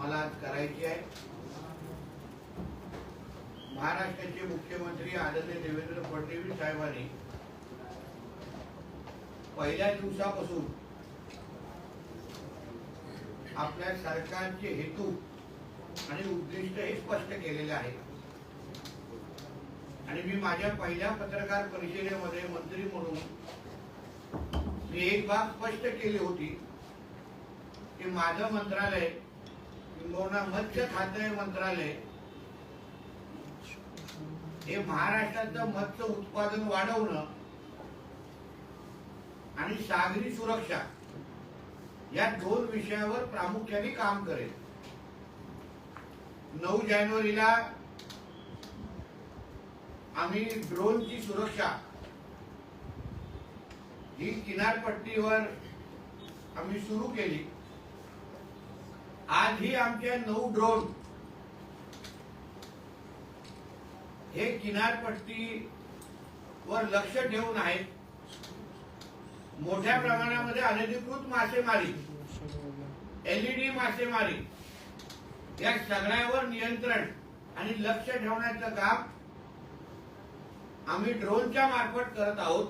मला करायची आहे. महाराष्ट्राचे मुख्यमंत्री आदरणीय देवेंद्र फडणवीस साहेबांनी पहिल्या दिवसापासून आपल्या सरकारचे हेतू आणि उद्दिष्ट हे स्पष्ट केलेले आहे आणि मी माझ्या पहिल्या पत्रकार परिषदेमध्ये मंत्री म्हणून मी एक बाब स्पष्ट केली होती की माझं मंत्रालय किंबहुना मत्स्य खाद्य मंत्रालय. हे महाराष्ट्राचं मत्स्य उत्पादन वाढवणं आणि सागरी सुरक्षा या दोन विषयावर प्रामुख्याने काम करेल. नऊ जानेवारीला आम्ही ड्रोनची सुरक्षा ही किनारपट्टीवर आम्ही सुरू केली. आधी आमचे नऊ ड्रोन हे किनारपट्टीवर लक्ष ठेवून आहेत. मोठ्या प्रमाणामध्ये अनधिकृत मासेमारी एलईडी मासेमारी. या सगळ्यावर नियंत्रण आणि लक्ष ठेवण्याचं काम आम्ही ड्रोनच्या मार्फत करत आहोत.